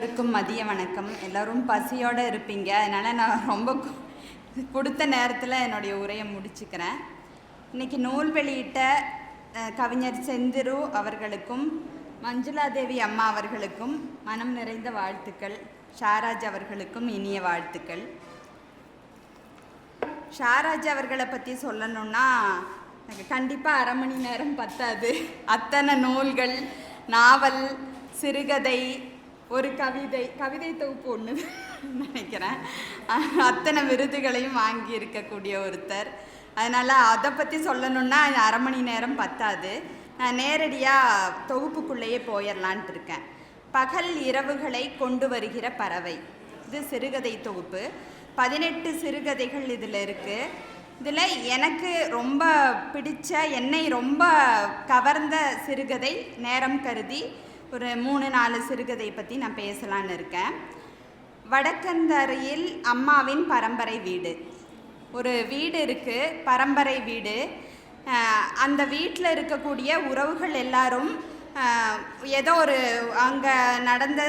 இருக்கும் மதிய வணக்கம். எல்லோரும் பசியோடு இருப்பீங்க. அதனால் நான் ரொம்ப கொடுத்த நேரத்தில் என்னுடைய உரையை முடிச்சுக்கிறேன். இன்றைக்கி நூல் வெளியிட்ட கவிஞர் செந்திரு அவர்களுக்கும் மஞ்சுளாதேவி அம்மா அவர்களுக்கும் மனம் நிறைந்த வாழ்த்துக்கள். ஷாராஜ் அவர்களுக்கும் இனிய வாழ்த்துக்கள். ஷாராஜ் அவர்களை பற்றி சொல்லணும்னா கண்டிப்பாக அரை மணி நேரம் பத்தாது. அத்தனை நூல்கள் நாவல் சிறுகதை ஒரு கவிதை கவிதை தொகுப்பு ஒன்று நினைக்கிறேன். அத்தனை விருதுகளையும் வாங்கி இருக்கக்கூடிய ஒருத்தர். அதனால் அதை பற்றி சொல்லணும்னா அரை மணி நேரம் பத்தாது. நான் நேரடியாக தொகுப்புக்குள்ளேயே போயிடலான்ட்டு இருக்கேன். பகல் இரவுகளை கொண்டு வருகிற பறவை. இது சிறுகதை தொகுப்பு. பதினெட்டு சிறுகதைகள் இதில் இருக்குது இதில் எனக்கு ரொம்ப பிடிச்ச என்னை ரொம்ப கவர்ந்த சிறுகதை நேரம் கருதி ஒரு மூணு நாலு சிறுகதை பற்றி நான் பேசலான்னு இருக்கேன். வடக்கந்தரையில் அம்மாவின் பரம்பரை வீடு. ஒரு வீடு இருக்குது பரம்பரை வீடு. அந்த வீட்டில் இருக்கக்கூடிய உறவுகள் எல்லாரும் ஏதோ ஒரு அங்கே நடந்த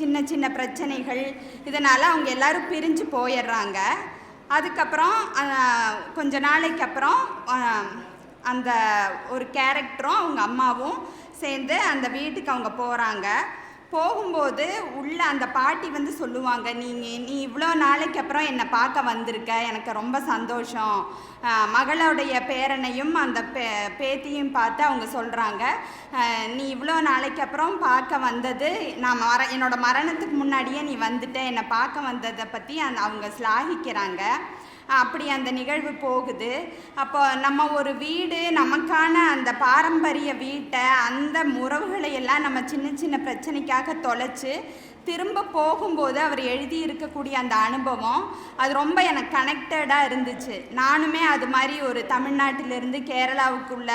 சின்ன சின்ன பிரச்சனைகள் இதனால் அவங்க எல்லாரும் பிரிஞ்சு போயிடுறாங்க. அதுக்கப்புறம் கொஞ்ச நாளைக்கு அப்புறம் அந்த ஒரு கேரக்டரும் அவங்க அம்மாவும் சேர்ந்து அந்த வீட்டுக்கு அவங்க போகிறாங்க போகும்போது உள்ள அந்த பாட்டி வந்து சொல்லுவாங்க நீங்கள் நீ இவ்வளோ நாளைக்கு அப்புறம் என்னை பார்க்க வந்திருக்க. எனக்கு ரொம்ப சந்தோஷம். மகளுடைய பேரனையும் அந்த பே பேத்தியும் பார்த்து அவங்க சொல்கிறாங்க நீ இவ்வளோ நாளைக்கு அப்புறம் பார்க்க வந்தது நான் மர என்னோட மரணத்துக்கு முன்னாடியே நீ வந்துட்ட என்னை பார்க்க வந்ததை பற்றி அந்த அவங்க ஸ்லாகிக்கிறாங்க அப்படி அந்த நிகழ்வு போகுது. அப்போ நம்ம ஒரு வீடு நமக்கான அந்த பாரம்பரிய வீட்டை அந்த உறவுகளை எல்லாம் நம்ம சின்ன சின்ன பிரச்சனைக்காக தொலைச்சு திரும்ப போகும்போது அவர் எழுதி இருக்கக்கூடிய அந்த அனுபவம் அது ரொம்ப எனக்கு கனெக்டடாக இருந்துச்சு. நானுமே அது மாதிரி ஒரு தமிழ்நாட்டிலிருந்து கேரளாவுக்குள்ள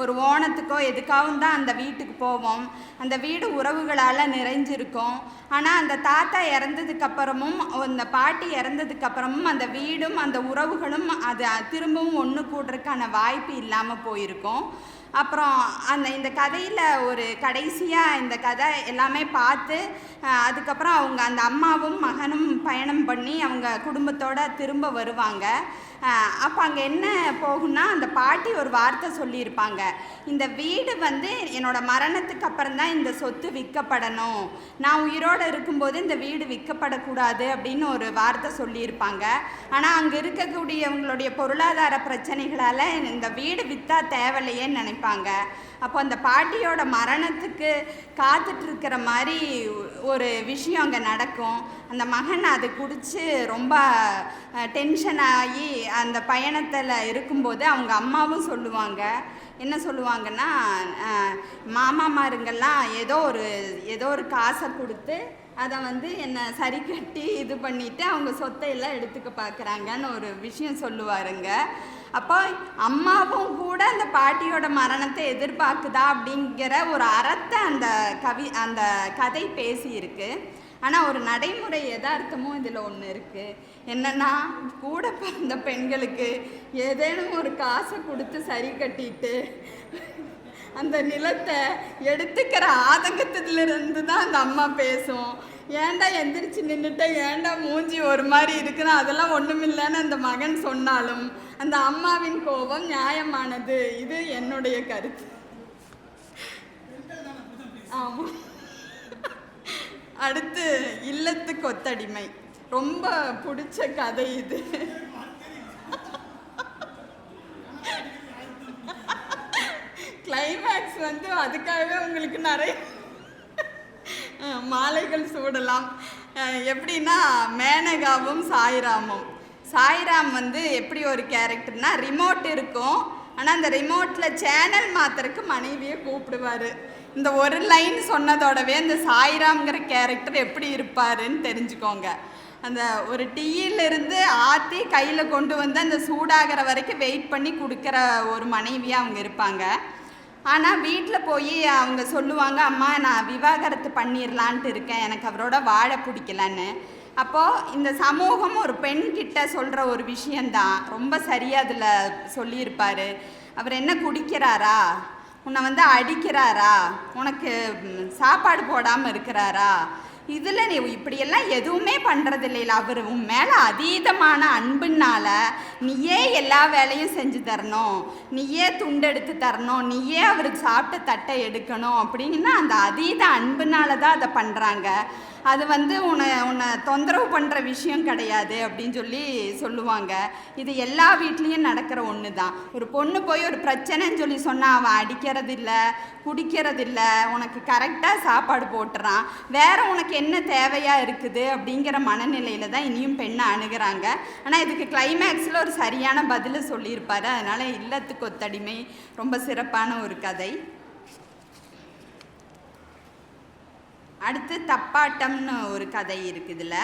ஒரு ஓணத்துக்கோ எதுக்காகவும் தான் அந்த வீட்டுக்கு போவோம். அந்த வீடு உறவுகளால் நிறைஞ்சிருக்கும். ஆனால் அந்த தாத்தா இறந்ததுக்கப்புறமும் அந்த பாட்டி இறந்ததுக்கப்புறமும் அந்த வீடும் அந்த உறவுகளும் அது திரும்பவும் ஒன்று கூடுறதுக்கான வாய்ப்பு இல்லாமல் போயிருக்கும். அப்புறம் அந்த இந்த கதையில் ஒரு கடைசியாக இந்த கதை எல்லாமே பார்த்து அதுக்கப்புறம் அவங்க அந்த அம்மாவும் மகனும் பயணம் பண்ணி அவங்க குடும்பத்தோடு திரும்ப வருவாங்க. அப்போ அங்கே என்ன போகும்னா அந்த பாட்டி ஒரு வார்த்தை சொல்லியிருப்பாங்க. இந்த வீடு வந்து என்னோட மரணத்துக்கு அப்புறம் தான் இந்த சொத்து விற்கப்படணும். நான் உயிரோடு இருக்கும்போது இந்த வீடு விற்கப்படக்கூடாது அப்படின்னு ஒரு வார்த்தை சொல்லியிருப்பாங்க. ஆனால் அங்கே இருக்கக்கூடியவங்களுடைய பொருளாதார பிரச்சனைகளால் இந்த வீடு விற்றா தேவையில்லையேன்னு நினைப்பாங்க. அப்போ அந்த பாட்டியோட மரணத்துக்கு காத்துட்ருக்கிற மாதிரி ஒரு விஷயம் அங்கே நடக்கும். அந்த மகன் அது குடித்து ரொம்ப டென்ஷன் ஆகி அந்த பயணத்தில் இருக்கும்போது அவங்க அம்மாவும் சொல்லுவாங்க. என்ன சொல்லுவாங்கன்னா மாமாமாருங்கள்லாம் மாமாமாருங்கெல்லாம் ஏதோ ஒரு ஏதோ ஒரு காசை கொடுத்து அதை வந்து என்னை சரி கட்டி இது பண்ணிட்டு அவங்க சொத்தை எல்லாம் எடுத்துக்க பார்க்குறாங்கன்னு ஒரு விஷயம் சொல்லுவாருங்க. அப்போ அம்மாவும் கூட அந்த பாட்டியோட மரணத்தை எதிர்பார்க்குதா அப்படிங்கிற ஒரு அறத்தை அந்த கவி அந்த கதை பேசியிருக்கு. ஆனால் ஒரு நடைமுறை யதார்த்தமும் இதில் ஒன்று இருக்குது என்னென்னா கூட பிறந்த பெண்களுக்கு ஏதேனும் ஒரு காசை கொடுத்து சரி கட்டிட்டு அந்த நிலத்தை எடுத்துக்கிற ஆதங்கத்திலிருந்து தான் அந்த அம்மா பேசும். ஏன்டா எந்திரிச்சு நின்றுட்டு ஏன்டா மூஞ்சி ஒரு மாதிரி இருக்குன்னு அதெல்லாம் ஒன்றுமில்லைன்னு அந்த மகன் சொன்னாலும் அந்த அம்மாவின் கோபம் நியாயமானது. இது என்னுடைய கருத்து. ஆமாம் அடுத்து இல்லத்து கொத்தடிமை ரொம்ப பிடிச்ச கதை இது. கிளைமேக்ஸ் வந்து அதுக்காகவே உங்களுக்கு நிறைய மாலைகள் சூடலாம். எப்படின்னா மேனகாவும் சாய்ராமும். சாய்ராம் வந்து எப்படி ஒரு கேரக்டர்னா ரிமோட் இருக்கும். ஆனால் அந்த ரிமோட்டில் சேனல் மாத்துறதுக்கு மனைவியை கூப்பிடுவார். இந்த ஒரு லைன் சொன்னதோடவே அந்த சாய்ராம்ங்கிற கேரக்டர் எப்படி இருப்பாருன்னு தெரிஞ்சுக்கோங்க. அந்த ஒரு டீயிலிருந்து ஆற்றி கையில் கொண்டு வந்து அந்த சூடாகிற வரைக்கும் வெயிட் பண்ணி கொடுக்குற ஒரு மனைவியாக அவங்க இருப்பாங்க. ஆனால் வீட்டில் போய் அவங்க சொல்லுவாங்க அம்மா நான் விவாகரத்து பண்ணிடலான்ட்டு இருக்கேன். எனக்கு அவரோட வாழ பிடிக்கலன்னு. அப்போது இந்த சமூகம் ஒரு பெண் கிட்ட சொல்கிற ஒரு விஷயந்தான் ரொம்ப சரியாக அதில் சொல்லியிருப்பார். அவர் என்ன குடிக்கிறாரா? உன்னை வந்து அடிக்கிறாரா? உனக்கு சாப்பாடு போடாமல் இருக்கிறாரா? இதில் நீ இப்படியெல்லாம் எதுவுமே பண்ணுறது இல்லைல அவர் உன் மேலே அதீதமான அன்புனால நீயே எல்லா வேலையும் செஞ்சு தரணும். நீயே துண்டெடுத்து தரணும். நீயே அவருக்கு சாப்பிட்ட தட்டை எடுக்கணும். அப்படின்னா அந்த அதீத அன்புனால தான் அதை பண்ணுறாங்க அது வந்து உன்னை உன்னை தொந்தரவு பண்ணுற விஷயம் கிடையாது அப்படின்னு சொல்லி சொல்லுவாங்க. இது எல்லா வீட்லேயும் நடக்கிற ஒன்று தான் ஒரு பொண்ணு போய் ஒரு பிரச்சனைன்னு சொல்லி சொன்னால் அவன் அடிக்கிறது இல்லை குடிக்கிறது இல்லை உனக்கு கரெக்டாக சாப்பாடு போட்டுறான். வேற உனக்கு என்ன தேவையாக இருக்குது அப்படிங்கிற மனநிலையில் தான் இனியும் பெண்ணை அணுகிறாங்க. ஆனால் இதுக்கு கிளைமேக்ஸில் ஒரு சரியான பதிலை சொல்லியிருப்பார். அதனால் இல்லத்துக்கு ஒத்தடிமை ரொம்ப சிறப்பான ஒரு கதை. அடுத்து தப்பாட்டம்னு ஒரு கதை இருக்குது இதில்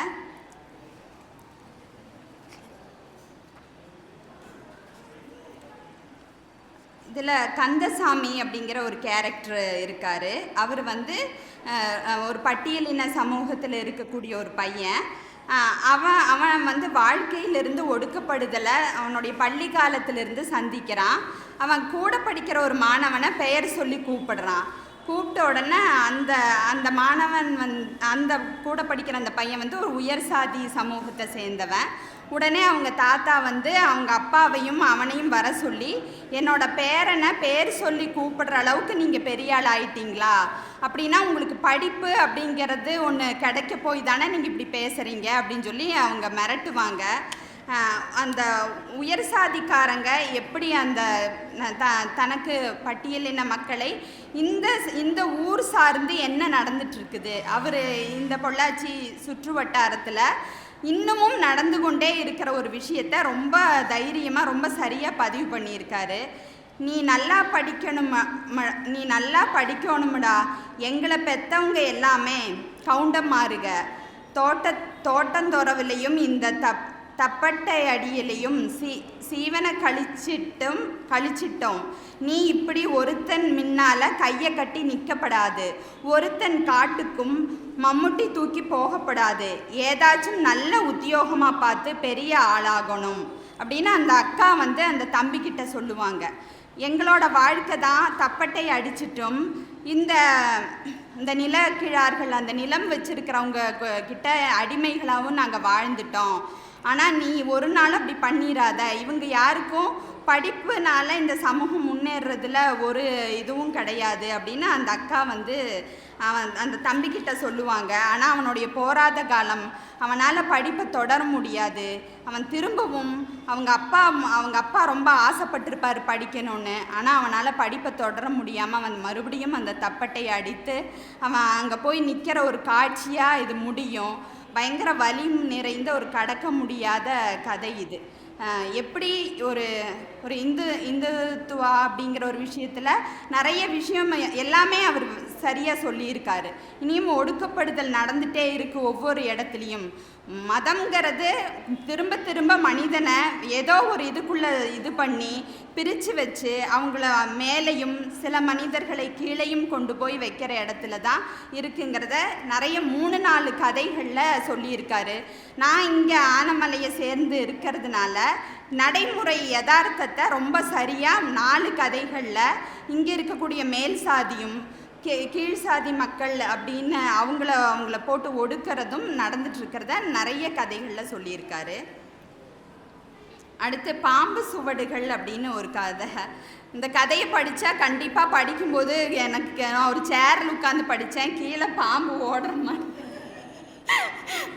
இதில் கந்தசாமி அப்படிங்கிற ஒரு கேரக்டர் இருக்கார். அவர் வந்து ஒரு பட்டியலின சமூகத்தில் இருக்கக்கூடிய ஒரு பையன். அவன் அவன் வந்து வாழ்க்கையிலிருந்து ஒடுக்கப்படுதலை அவனுடைய பள்ளி காலத்திலிருந்து சந்திக்கிறான். அவன் கூட படிக்கிற ஒரு மாணவனை பெயர் சொல்லி கூப்பிடுறான். கூப்பிட்ட உடனே அந்த அந்த மாணவன் வந் அந்த கூட படிக்கிற அந்த பையன் வந்து ஒரு உயர் சாதி சமூகத்தை சேர்ந்தவன். உடனே அவங்க தாத்தா வந்து அவங்க அப்பாவையும் அவனையும் வர சொல்லி என்னோட பேரனை பேர் சொல்லி கூப்பிடுற அளவுக்கு நீங்கள் பெரிய ஆள் ஆயிட்டீங்களா? அப்படின்னா உங்களுக்கு படிப்பு அப்படிங்கிறது ஒன்று கிடைக்க போய் தானே நீங்கள் இப்படி பேசுகிறீங்க அப்படின்னு சொல்லி அவங்க மிரட்டுவாங்க. அந்த உயர் சாதிக்காரங்க எப்படி அந்த த தனக்கு பட்டியலின மக்களை இந்த இந்த ஊர் சார்ந்து என்ன நடந்துட்டுருக்குது அவர் இந்த பொள்ளாச்சி சுற்று வட்டாரத்தில் இன்னமும் நடந்து கொண்டே இருக்கிற ஒரு விஷயத்த ரொம்ப தைரியமாக ரொம்ப சரியாக பதிவு பண்ணியிருக்காரு. நீ நல்லா படிக்கணும் நீ நல்லா படிக்கணும்டா. எங்களை பெற்றவங்க எல்லாமே கவுண்டமாருக தோட்ட தோட்டந்தொரவிலையும் இந்த தப் தப்பட்டை அடியிலையும் சீ சீவனை கழிச்சிட்டும் கழிச்சிட்டோம். நீ இப்படி ஒருத்தன் முன்னால கையை கட்டி நிற்கப்படாது ஒருத்தன் காட்டுக்கும் மம்முட்டி தூக்கி போகப்படாது. ஏதாச்சும் நல்ல உத்தியோகமாக பார்த்து பெரிய ஆளாகணும். அப்படின்னு அந்த அக்கா வந்து அந்த தம்பிக்கிட்ட சொல்லுவாங்க. எங்களோட வாழ்க்கை தான் தப்பட்டை அடிச்சிட்டும். இந்த இந்த நிலக்கிழார்கள் அந்த நிலம் வச்சிருக்கிறவங்க கிட்ட அடிமைகளாகவும் நாங்கள் வாழ்ந்துட்டோம். ஆனால் நீ ஒரு நாள் அப்படி பண்ணிடாத இவங்க யாருக்கும் படிப்புனால இந்த சமூகம் முன்னேறதுல ஒரு இதுவும் கிடையாது அப்படின்னு அந்த அக்கா வந்து அவன் அந்த தம்பிக்கிட்ட சொல்லுவாங்க. ஆனால் அவனுடைய போராத காலம் அவனால் படிப்பை தொடர முடியாது. அவன் திரும்பவும் அவங்க அப்பா அவங்க அப்பா ரொம்ப ஆசைப்பட்டிருப்பார் படிக்கணும்னு. ஆனால் அவனால் படிப்பை தொடர முடியாமல் அவன் மறுபடியும் அந்த தப்பட்டை அடித்து அவன் அங்கே போய் நிற்கிற ஒரு காட்சியாக இது முடியும். பயங்கர வலி நிறைந்த ஒரு கடக்க முடியாத கதை இது. எப்படி ஒரு ஒரு இந்து இந்துத்துவா அப்படிங்கிற ஒரு விஷயத்தில் நிறைய விஷயம் எல்லாமே அவர் சரியாக சொல்லியிருக்காரு. இனியும் ஒடுக்கப்படுதல் நடந்துகிட்டே இருக்கு ஒவ்வொரு இடத்துலையும். மதம்ங்கிறது திரும்ப திரும்ப மனிதனை ஏதோ ஒரு இதுக்குள்ளே இது பண்ணி பிரித்து வச்சு அவங்கள மேலேயும் சில மனிதர்களை கீழேயும் கொண்டு போய் வைக்கிற இடத்துல தான் இருக்குங்கிறத நிறைய மூணு நாலு கதைகளில் சொல்லியிருக்காரு. நான் இங்கே ஆனமலையை சேர்ந்து இருக்கிறதுனால நடைமுறை யதார்த்தத்தை ரொம்ப சரியாக நாலு கதைகளில் இங்கே இருக்கக்கூடிய மேல் சாதியும் கீ கீழ் சாதி மக்கள் அப்படின்னு அவங்கள அவங்கள போட்டு ஒடுக்கிறதும் நடந்துட்டுருக்கிறத நிறைய கதைகளில் சொல்லியிருக்காரு. அடுத்து பாம்பு சுவடுகள் அப்படின்னு ஒரு கதை. இந்த கதையை படித்தா கண்டிப்பாக படிக்கும்போது எனக்கு நான் ஒரு சேரில் உட்காந்து படித்தேன் கீழே பாம்பு ஓடுற மாதிரி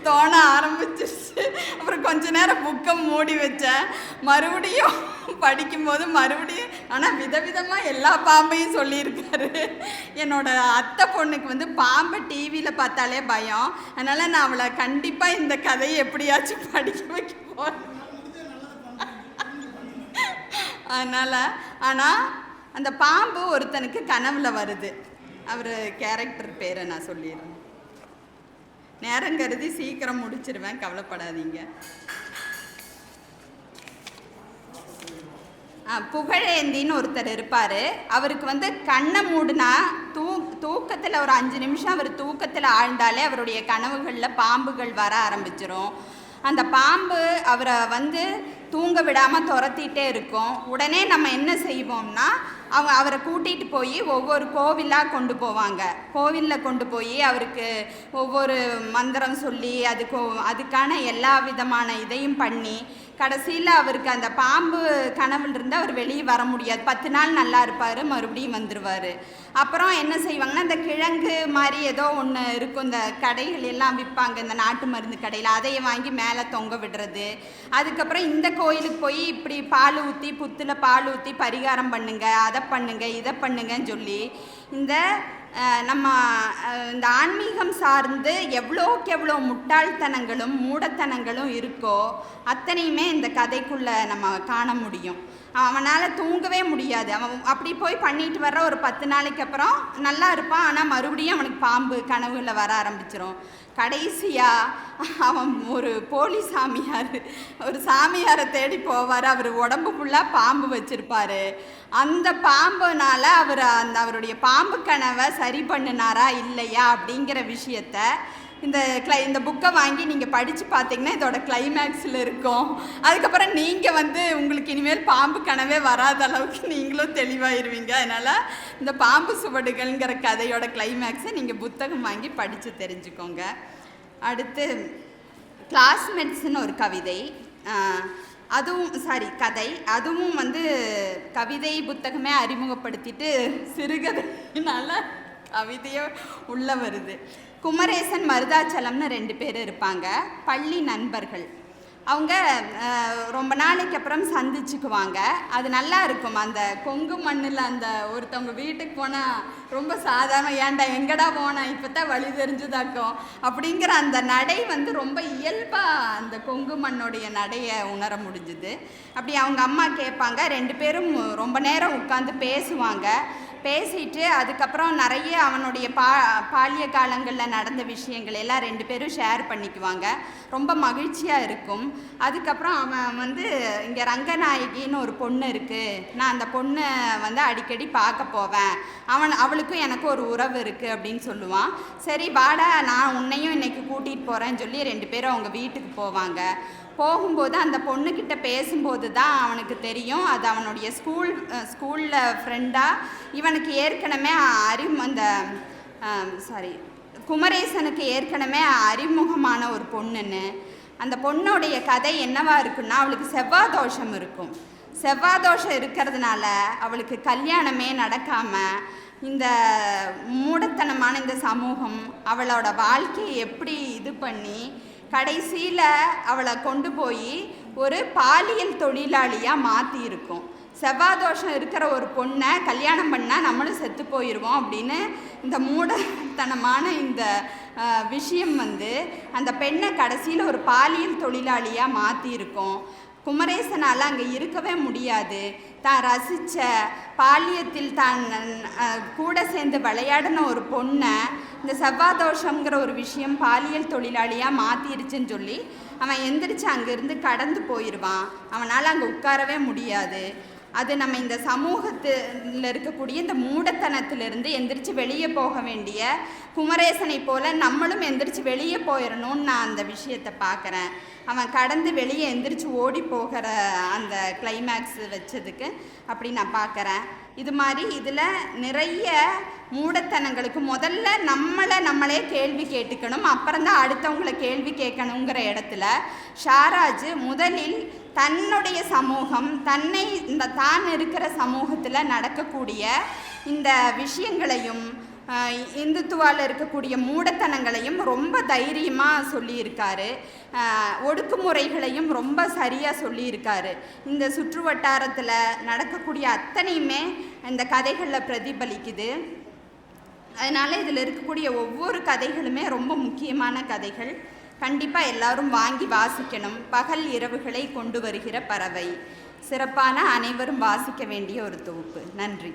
தோண ஆரம்பிச்சிருச்சு. அப்புறம் கொஞ்ச நேரம் புக்கை மூடி வச்சேன். மறுபடியும் படிக்கும்போது மறுபடியும் ஆனால் விதவிதமாக எல்லா பாம்பையும் சொல்லியிருக்காரு. என்னோட அத்தை பொண்ணுக்கு வந்து பாம்பை டிவியில் பார்த்தாலே பயம். அதனால் நான் அவளை கண்டிப்பாக இந்த கதையை எப்படியாச்சும் படிக்க வைக்க போகிறேன் அதனால் ஆனால் அந்த பாம்பு ஒருத்தனுக்கு கனவில் வருது. அவர் கேரக்டர் பேரை நான் சொல்லிடுறேன். நேரம் கருதி சீக்கிரம் முடிச்சிருவேன் கவலைப்படாதீங்க. புகழேந்தின்னு ஒருத்தர் இருப்பார். அவருக்கு வந்து கண்ணை மூடினா தூ தூக்கத்தில் ஒரு அஞ்சு நிமிஷம் அவர் தூக்கத்தில் ஆழ்ந்தாலே அவருடைய கனவுகளில் பாம்புகள் வர ஆரம்பிச்சிடும் அந்த பாம்பு அவரை வந்து தூங்க விடாமல் துரத்திட்டே இருக்கும். உடனே நம்ம என்ன செய்வோம்னா அவங்க அவரை கூட்டிகிட்டு போய் ஒவ்வொரு கோவிலாக கொண்டு போவாங்க. கோவிலில் கொண்டு போய் அவருக்கு ஒவ்வொரு மந்திரம் சொல்லி அதுக்கு அதுக்கான எல்லா விதமான இதையும் பண்ணி கடைசியில் அவருக்கு அந்த பாம்பு கனவுல இருந்து அவர் வெளியே வர முடியாது. பத்து நாள் நல்லா இருப்பார் மறுபடியும் வந்துடுவார் அப்புறம் என்ன செய்வாங்கன்னா இந்த கிழங்கு மாதிரி ஏதோ ஒன்று இருக்கும். இந்த கடைகள் எல்லாம் விற்பாங்க இந்த நாட்டு மருந்து கடையில். அதையே வாங்கி மேலே தொங்க விடுறது. அதுக்கப்புறம் இந்த கோயிலுக்கு போய் இப்படி பால் ஊற்றி புத்தில் பால் ஊற்றி பரிகாரம் பண்ணுங்க அதை பண்ணுங்க இதை பண்ணுங்கன்னு சொல்லி இந்த நம்ம இந்த ஆன்மீகம் சார்ந்து எவ்வளோக்கு எவ்வளோ முட்டாள்தனங்களும் மூடத்தனங்களும் இருக்கோ அத்தனையுமே இந்த கதைக்குள்ளே நம்ம காண முடியும். அவனால் தூங்கவே முடியாது. அவன் அப்படி போய் பண்ணிட்டு வர்ற ஒரு பத்து நாளைக்கு அப்புறம் நல்லா இருப்பான். ஆனால் மறுபடியும் அவனுக்கு பாம்பு கனவுல வர ஆரம்பிச்சிடும் கடைசியாக அவன் ஒரு போலி சாமியார் ஒரு சாமியாரை தேடி போவார். அவர் உடம்பு ஃபுல்லாக பாம்பு வச்சுருப்பார். அந்த பாம்புனால அவர் அந்த அவருடைய பாம்பு கனவை சரி பண்ணினாரா இல்லையா அப்படிங்கிற விஷயத்த இந்த கிளை இந்த புக்கை வாங்கி நீங்கள் படித்து பார்த்தீங்கன்னா இதோட கிளைமேக்ஸில் இருக்கும். அதுக்கப்புறம் நீங்கள் வந்து உங்களுக்கு இனிமேல் பாம்பு கனவே வராத அளவுக்கு நீங்களும் தெளிவாயிருவீங்க. அதனால் இந்த பாம்பு சுவடுகள்ங்கிற கதையோட கிளைமேக்ஸை நீங்கள் புத்தகம் வாங்கி படித்து தெரிஞ்சுக்கோங்க. அடுத்து கிளாஸ்மேட்ஸ்னு ஒரு கவிதை. அதுவும் சாரி கதை. அதுவும் வந்து கவிதை புத்தகமே அறிமுகப்படுத்திட்டு சிறுகதையினால கவிதையோ உள்ளே வருது. குமரேசன் மருதாச்சலம்னு ரெண்டு பேர் இருப்பாங்க. பள்ளி நண்பர்கள். அவங்க ரொம்ப நாளைக்கு அப்புறம் சந்திச்சுக்குவாங்க. அது நல்லா இருக்கும். அந்த கொங்கு மண்ணில் அந்த ஒருத்தவங்க வீட்டுக்கு போனால் ரொம்ப சாதாரண ஏன்டா எங்கடா போனேன் இப்போ தான் வழி தெரிஞ்சுதாக்கும். அப்படிங்கிற அந்த நடை வந்து ரொம்ப இயல்பாக அந்த கொங்கு மண்ணுடைய நடையை உணர முடிஞ்சுது. அப்படி அவங்க அம்மா கேட்பாங்க. ரெண்டு பேரும் ரொம்ப நேரம் உட்காந்து பேசுவாங்க. பேசிட்டு அதுக்கப்புறம் நிறைய அவனுடைய பா பாலிய காலங்களில் நடந்த விஷயங்கள் எல்லாம் ரெண்டு பேரும் ஷேர் பண்ணிக்குவாங்க. ரொம்ப மகிழ்ச்சியாக இருக்கும். அதுக்கப்புறம் அவன் வந்து இங்கே ரங்கநாயகின்னு ஒரு பொண்ணு இருக்குது நான் அந்த பொண்ணை வந்து அடிக்கடி பார்க்க போவேன். அவன் அவளுக்கும் எனக்கும் ஒரு உறவு இருக்குது அப்படின்னு சொல்லுவான். சரி வாடா நான் உன்னையும் கூட்டிகிட்டு போகிறேன்னு சொல்லி ரெண்டு பேரும் அவங்க வீட்டுக்கு போவாங்க. போகும்போது அந்த பொண்ணுக்கிட்ட பேசும்போது தான் அவனுக்கு தெரியும். அது அவனுடைய ஸ்கூல் ஸ்கூலில் ஃப்ரெண்டாக இவனுக்கு ஏற்கனவே அறிமு அந்த சாரி குமரேசனுக்கு ஏற்கனவே அறிமுகமான ஒரு பொண்ணுன்னு. அந்த பொண்ணுடைய கதை என்னவா இருக்குன்னா அவளுக்கு செவ்வாய் தோஷம் இருக்கும். செவ்வாய் தோஷம் இருக்கிறதுனால அவளுக்கு கல்யாணமே நடக்காமல் இந்த மூடத்தனமான இந்த சமூகம் அவளோட வாழ்க்கையை எப்படி இது பண்ணி கடைசியில் அவளை கொண்டு போய் ஒரு பாலியல் தொழிலாளியாக மாற்றியிருக்கும் செவ்வாதோஷம் செவ்வாய் தோஷம் இருக்கிற ஒரு பொண்ணை கல்யாணம் பண்ணால் நம்மளும் செத்து போயிடுவோம் அப்படின்னு இந்த மூடத்தனமான இந்த விஷயம் வந்து அந்த பெண்ணை கடைசியில் ஒரு பாலியல் தொழிலாளியாக மாற்றியிருக்கோம் குமரேசனால் அங்கே இருக்கவே முடியாது. தான் ரசித்த பாலியத்தில் தான் கூட சேர்ந்து விளையாடின ஒரு பொண்ணை இந்த செவ்வாதோஷங்கிற ஒரு விஷயம் பாலியல் தொழிலாளியாக மாற்றிருச்சுன்னு சொல்லி அவன் எந்திரிச்சு அங்கேருந்து கடந்து போயிடுவான் அவனால் அங்கே உட்காரவே முடியாது. அது நம்ம இந்த சமூகத்தில் இருக்கக்கூடிய இந்த மூடத்தனத்திலிருந்து எந்திரிச்சு வெளியே போக வேண்டிய குமரேசனை போல நம்மளும் எந்திரிச்சு வெளியே போயிடணும்னு நான் அந்த விஷயத்தை பார்க்குறேன் அவன் கடந்து வெளியே எந்திரிச்சு ஓடி போகிற அந்த கிளைமேக்ஸ் வச்சதுக்கு அப்படி நான் பார்க்குறேன். இது மாதிரி இதில் நிறைய மூடத்தனங்களுக்கு முதல்ல நம்மளை நம்மளே கேள்வி கேட்டுக்கணும் அப்புறம் தான் அடுத்தவங்களை கேள்வி கேட்கணுங்கிற இடத்துல ஷாராஜ் முதலில் தன்னுடைய சமூகம் தன்னை இந்த தான் இருக்கிற சமூகத்தில் நடக்கக்கூடிய இந்த விஷயங்களையும் இந்துத்துவாவில் இந்துத்துவால இருக்கக்கூடிய மூடத்தனங்களையும் ரொம்ப தைரியமாக சொல்லியிருக்காரு. ஒடுக்குமுறைகளையும் ரொம்ப சரியாக சொல்லியிருக்காரு. இந்த சுற்று வட்டாரத்தில் நடக்கக்கூடிய அத்தனையுமே இந்த கதைகளில் பிரதிபலிக்குது. அதனால் இதில் இருக்கக்கூடிய ஒவ்வொரு கதைகளுமே ரொம்ப முக்கியமான கதைகள். கண்டிப்பாக எல்லாரும் வாங்கி வாசிக்கணும். பகல் இரவுகளை கொண்டு வருகிற பறவை. சிறப்பான அனைவரும் வாசிக்க வேண்டிய ஒரு தொகுப்பு. நன்றி.